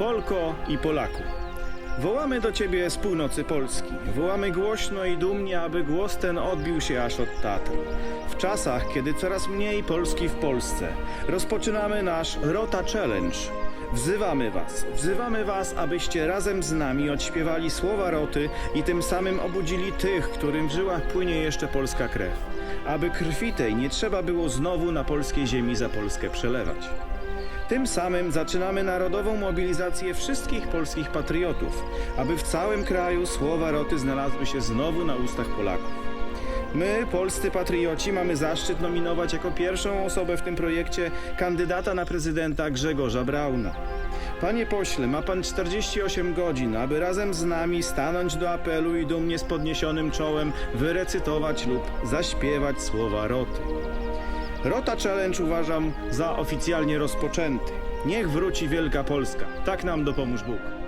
Polko i Polaku. Wołamy do Ciebie z północy Polski. Wołamy głośno i dumnie, aby głos ten odbił się aż od Tatr. W czasach, kiedy coraz mniej Polski w Polsce, rozpoczynamy nasz Rota Challenge. Wzywamy Was, wzywamy Was, abyście razem z nami odśpiewali słowa roty i tym samym obudzili tych, którym w żyłach płynie jeszcze polska krew. Aby krwi tej nie trzeba było znowu na polskiej ziemi za Polskę przelewać. Tym samym zaczynamy narodową mobilizację wszystkich polskich patriotów, aby w całym kraju słowa roty znalazły się znowu na ustach Polaków. My, polscy patrioci, mamy zaszczyt nominować jako pierwszą osobę w tym projekcie kandydata na prezydenta Grzegorza Brauna. Panie pośle, ma pan 48 godzin, aby razem z nami stanąć do apelu i dumnie z podniesionym czołem wyrecytować lub zaśpiewać słowa roty. Rota Challenge uważam za oficjalnie rozpoczęty. Niech wróci Wielka Polska. Tak nam dopomóż Bóg.